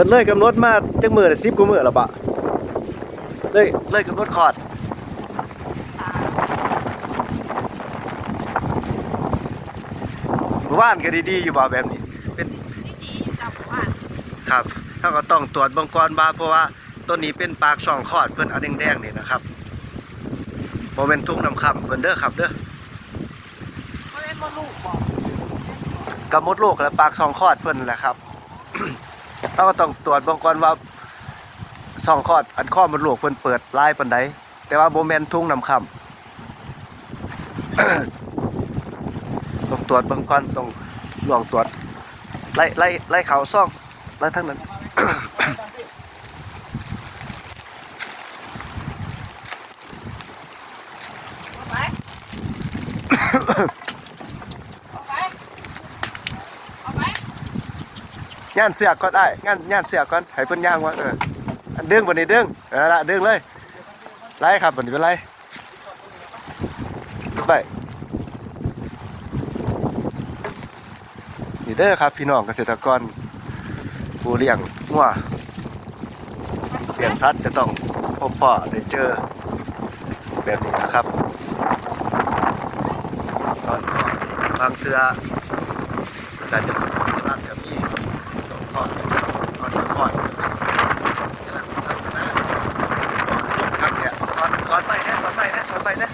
พิ่นเลยกำหนดมาจักมื้อละ10กว่ามื้อแล้วบะเลยเลยกำหนดคลอดเมื่อวานก็ดีๆอยู่บ่แบบนี้ เป็นดีๆอยู่กับว่าครับเขาก็ต้องตรวจเบังกรบาเพราะว่าต้นนี้เป็นปากช่องคลอดเพิ่นอันแดงๆนี่นะครับโมเมนทุ่งน้ำคำเพิ่นเด้อครับเด้อเขาเล่นมาลูกบอกกำมดลูกและปากช่องคลอดเพิ่นแหละครับ เราก็ต้องตรวจบางกรว่าช่องคลอดอันข้อมันหลวกเพิ่นเปิดลายปันไดแต่ว่าโมเมนทุ่งนำคำต้องตรวจบางกรต้องลวงตรวจไล่ไล่ไล่เขาซ่องไล่ทั้งนั้น เอาไปเอาไปเอาไป ย่านเสือกก็ได้ย่านย่านเสือกก่อนให้เพิ่นย่างว่าเอออันดึงบ่นี่ดึงเออละดึงเลยไล่ครับบ่นี่เป็นไรไปนี่เด้อครับพี่น้องเกษตรกรผู้เลี้ยงงัวเลี้ยงสัตว์จะต้องพบพ่อได้เจอแบบนี้นะครับตอนบางเทื่ออาจจะอาจจะมี สองข้อข้อสองข้อครับเนี่ยสอนสอนไปนะสอนไปนะสอนไปนะ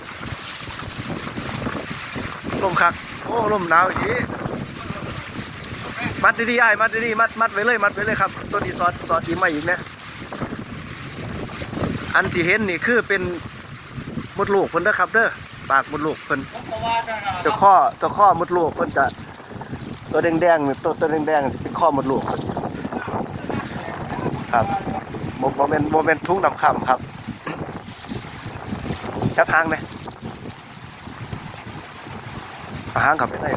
ลม คักโอ้ลมหนาวอยู่ดีมัดดีๆไอ้มัดดีๆมัดมัดไว้เลยมัดไว้เลยครับตัวนี้สอนสอนอีกมาอีกนะอันที่เห็นนี่คือเป็นมดลูกเพิ่นเด้อครับเด้อปากมดลูกเพิ่นจะข้อจะข้อมดลูกเพิ่นจะตัวแดงๆนี่ตัวตัวแดงๆเป็นข้อมดลูกครับโมโมเมนโมเมนต์ทุ่งนำคำครับจับหางเอา หางขับไปได้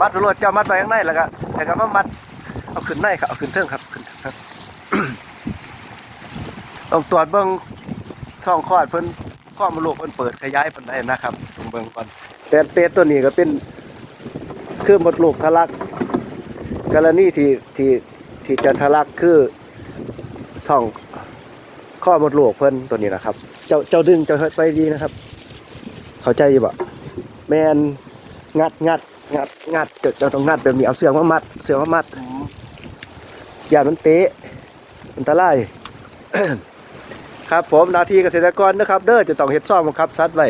มัดรวดเจ้ามัดไปข้างในแล้วก็แล้วก็มามัดเอาขึ้นในครับเอาขึ้นเทิงครับขึ้นเทิงครับต้องตรวจเบิ่งซ่องคลอดเพิ่นข้อมดลูกเพิ่นเปิดขยายเพิ่นได้นะครับต้องเบิ่งก่อนแต่เตตัวนี้ก็เป็นคือมดลูกทะลักกรณีที่ที่ที่จะทะลักคือส่องข้อมดลูกเพิ่นตัวนี้นะครับ เจ้าเจ้าดึงเจ้าไปดีนะครับ เข้าใจอยู่บ่แมน งัดงัดงัดงัดเจ้าเจ้าต้องงัดแบบนี้เอาเสือมามัด เสือมามัดอย่ามันเตะอันตรายครับผมนาทีเกษตรกรนะครับ เด้อจะต้องเฮ็ดซ่อมบังคับสัตว์ไว้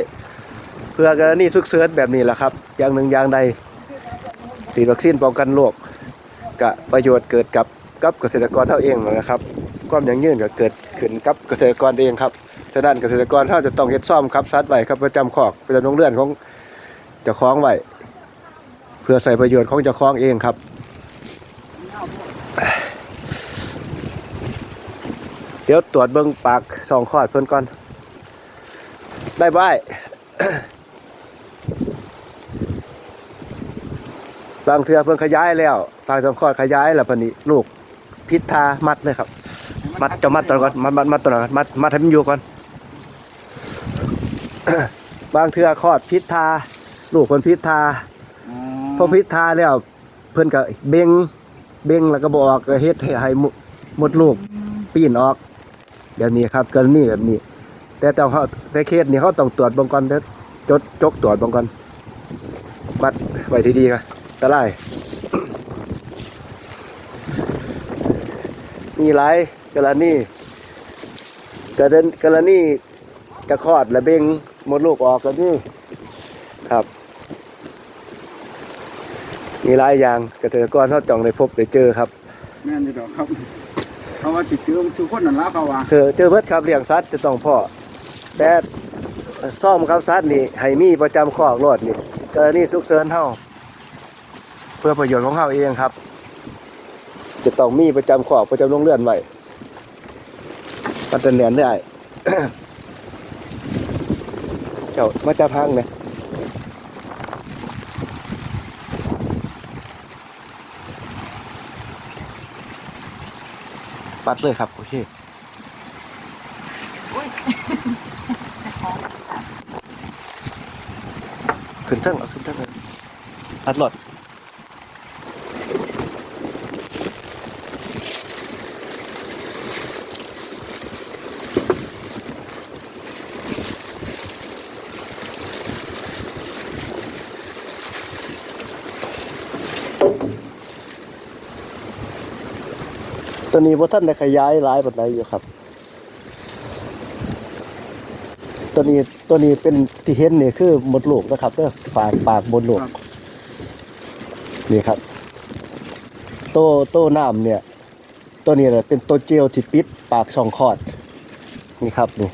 เพื่อกรณีสุกเสริญแบบนี้แหละครับ อย่างหนึ่งอย่างใดฉีวัคซีนป้องกันโรคกะประโยชน์เกิดกับกับเกษตรกรเท่าเองนะครับ ความยั่งยืนก็เกิดขึ้นกับเกษตรกรเองครับฉะนั้นเกษตรกรเท่าจะต้องเฮ็ดซ่อมครับซัดไว้ครับประจำคอกประจำโรงเรือนของเจ้าของไว้ เพื่อใส่ประโยชน์ของเจ้าของเองครับเดี๋ยวตรวจเบิ่งปากสองขอดเพิ่นก่อนได้บายบางเทือเพิ่งขยายแล้วปากสองข้อขยายแล้วปานนี้ลูกพิษทามัดเลยครับ มัดจะมัดตัวก่อนมัดมัดมัดตัวก่อนมัดมัดให้มันอยู่ก่อน บางเทือคลอดพิษทา ลูกเพิ่นพิษทา พอพิษทาแล้วเพิ่นก็เบ่งเบ่งแล้วก็บออกเฮ็ดให้หมดลูกปีนออกแบบนี้ครับกรณีแบบนี้ แต่ต้องเขาในเคสนี้เขาต้องตรวจบางก่อนจดจกตรวจบางก่อนมัดไว้ที่ดีครับตะไลมีหลายกรณีกรณีกรณีจะคอดและเบ่งหมดลูกออกกันนี่ครับ มีหลายอย่างเกษตรกรเขาจ้องได้พบได้เจอครับแม่นอยู่ดอกครับเขาว่าจิตเจอทุกคนนั่นละเขาว่าเจอเจอเบิดครับเลี้ยงสัตว์จะต้องพ่อแต่ซ่อมครับสัตว์นี่ให้มีประจำคอกรถนี่กรณีสุกเสริญเฮาเพื่อประโยชน์ของเฮาเองครับ จะต้องมีประจำคอกประจำโรงเรือนไว้มันจะแน่นได้ เจ้ามาจับหางเนี่ย ปัดเลยครับ โอเคขึ้นเทิงเอาขึ้นเทิงเลยปัดหลอด ตัวนี้บ่ทันได้ขยายหลายปานใดอยู่ครับ ตัวนี้ตัวนี้เป็นที่เห็นนี่คือมดลูกนะครับเด้อปากปากมดลูกครับนี่ครับโตโตน้ำเนี่ย ตัวนี้เนี่ยเป็นตัวเจลที่ปิดปากช่องคลอด นี่ครับนี่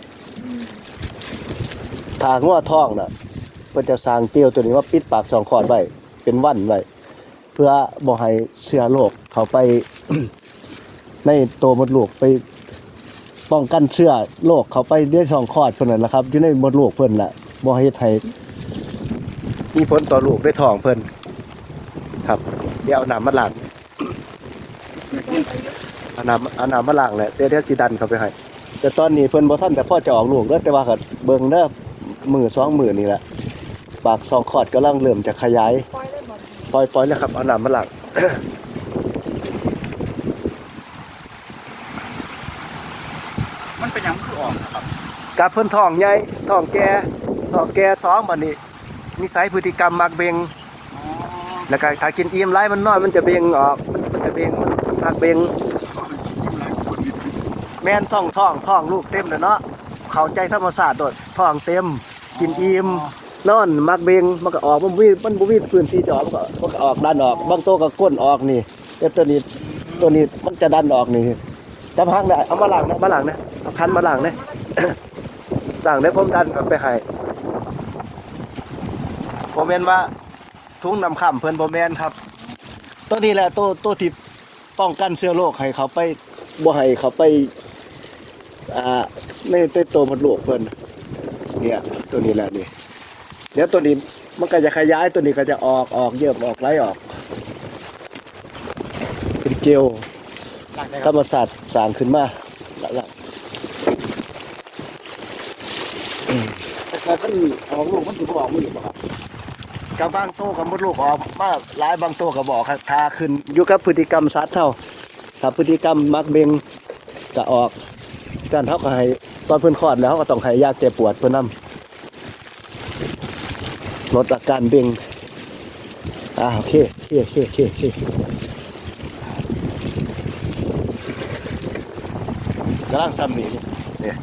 ทางว่าท้องน่ะเพิ่นจะสร้างเจลตัวนี้ว่าปิดปากช่องคลอดไว้เป็นวันไว้เพื่อบ่ให้เชื้อโรคเข้าไป ในตัวมดลูกไปป้องกันเชื้อโรคเขาไปในช่องคลอดเพิ่นนั่นแหละครับอยู่ในมดลูกเพิ่นแหละบ่ให้เฮ็ดให้มีผลต่อลูกได้ท้องเพิ่นครับ เดี๋ยวเอาน้ำมาล้างเอาน้ำเอาน้ำมาล้างแหละเดี๋ยวเดี๋ยวสิดันเข้าไปให้แต่ตอนนี้เพิ่นบ่ทันแต่พ่อจะออกลูกเด้อแต่ว่าก็เบิ่งเด้อมือสองมือนี่แหละปากสองคอดกำลังเริ่มจะขยายปล่อยได้บ่ปล่อยแล้วครับเอาน้ำมาล้าง มันเป็นหยังคือออกนะครับ กับเพิ่นท้องใหญ่ท้องแก่ท้องแก่สองบัดนี้นิสัยพฤติกรรมมักเบงแล้วก็ถ้ากินอิ่มหลายมันน้อยมันจะเบงออกมันจะเบงมันมักเบงแม่นท้องท้องท้องลูกเต็มแล้วเนาะเข้าใจธรรมชาสติโดดท้องเต็ม กินอิ่มนอนมักเบงมันก็ออกมันบ่มีมันบ่มีพื้นที่จะออกมันก็มันก็ออกดันออกบางตัวก็ก้นออกนี่แต่ตัวนี้ตัวนี้มันจะดันออกนี่จับหักได้เอามาหล้างนะมาหล้างนะเอาคันมาหล้างนะ ล้างได้ผมดันกับไปให้บ่แม่นว่าถุงนำค่ำเพิ่นบ่แม่นครับ ตัวนี้แหละตัวตัวที่ป้องกันเชื้อโรคให้เขาไปบ่ให้เขาไป อ่าในในตัวมดลูกเพิ่นเนี่ย ตัวนี้แหละนี่เดี๋ยวตัวนี้มันก็จะขยายตัวนี้ก็จะออกออกเยิ่มออกไหลออก เป็นเจลหลังได้คธรรมศาสตร์สร้างขึ้นมาแล้วล่ะ แต่ถ้ามันออกลูกมันถือออกมือป่ะครับกับบางตัวกับมดลูกออกมาหลายบางตัวก็บบอกครับทาขึ้นอยู่กับพฤติกรรมสัตว์เท่าถ้าพฤติกรรมมักเบงก็ออกการเท่าก็ให้ตอนเพิ่นคลอดแล้วเขาก็ต้องให้ยาแก้ปวดเพิ่นนํลดอาการเบงอ่าโอเคโอเคโอเคโอเคกำลังซ้ำนี่เนี่ย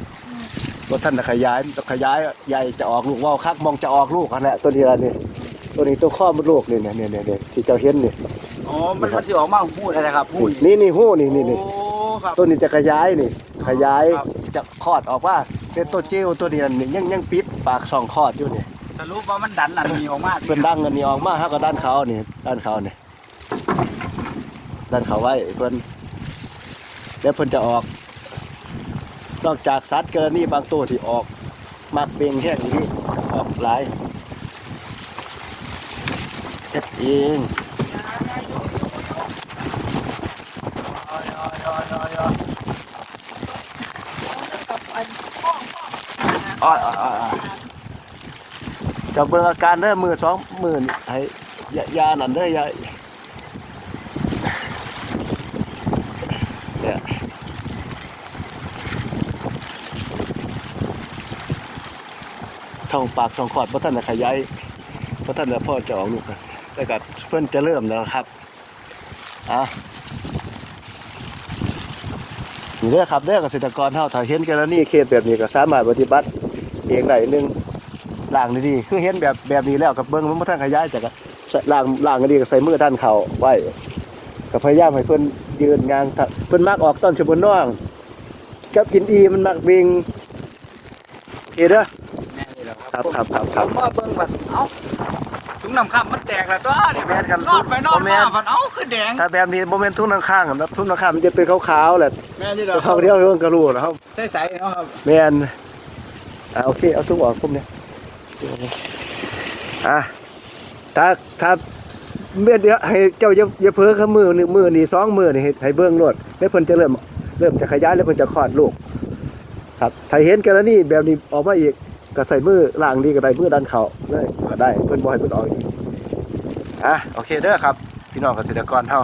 รถท่านน่ะขยายขยายใหญ่จะออกลูกว่าวคักมองจะออกลูกอันแหละตัวนี้ละนี่ตัวนี้ตัวข้อมดลูกนี่เนี่ยเนี่ยเนี่ยเนี่ยที่เจ้าเห็นนี่อ๋อมันมันสิออกมาพูดอะไรครับพูดนี่นี่หู้นี่นี่นี่โอ้ครับตัวนี้จะขยายนี่ ขยายครับจะคลอดออกว่าเป็นตัวเจลตัวนี้นั่นนี่ยังยังปิดปากช่องคลอดอยู่นี่สรุปว่ามันดันอันนี้ออกมาเป็นดังอันนี้ออกมาฮะก็ด้านเขานี่ด้านเขานี่ด้านเขาไว้เพิ่นแล้วเพิ่นจะออก นอกจากสัตว์กรณีบางตัวที่ออกมักเบ่งแห้งนี้ออกหลายเอ็ดเองอ้อยอ้อยอ้อยอ้อยจะเบิ่งอาการเด้อมือสองมือนี่ให้ยายานั่นเด้อยาเนี่ย ช่องปากช่องคอดเพราะท่านน่ะขยายเพราะท่านน่ะพ่อจะออกลูกกันแต่ก็เพิ่อนจะเริ่มแล้วครับอะนี่เด้อครับเด้อเกษตรกรเฮาถ้าเห็นกรณีเคสแบบนี้ก็สามารถปฏิบัติเองได้หนึงล่างดีๆคือเห็นแบบแบบนี้แล้วกับเบิ้งมันบ่ทันขยายจากก็ใส่ล่างล่างดีก็ใส่มือด้านเข่าไว้ก็พยายามให้เพิ่อนยืนงานเพิ่อนมักออกตอนชบนน้องกับกินอีมันมักบิงเอเด้อแม่นี่แหละ ครับครับครับครับผมว่าเบิ่งแบบเอ้าถุงน้ำข้ามมันแตกแล้วตัวนี่แม่นครับนอนไปนอนแม่มานฝันเอ้าคือแดงถ้าแบบนี้บ่แม่นทุ่งข้างๆครับทุ่งข้างๆมันจะเป็นขาวๆแหละแม่นี่แหละแต่เขาเดียวเพิ่นก็รู้แล้วครับใสๆเนาะครับแม่นอ่าโอเคเอาทุกออกพุ่มเนี่ยอะถ้าถ้าเมื่อเดียวให้เจ้าอย่าอย่าเพ้อเขามือหนึ่งมือนี่สองมือนี่ให้ให้เบื้องโลดแล้วเพิ่นจะเริ่มเริ่มจะขยายแล้วเพิ่นจะคลอดลูก ครับถ้าเห็นกรณีแบบนี้ออกมาอีก ก็ใส่มือล่างดีก็ได้มือดันเขาเลยก็ได้เพิ่นบ่ให้เพิ่นออกอีกอะโอเคเด้อครับ พี่น้องเกษตรกรเฮา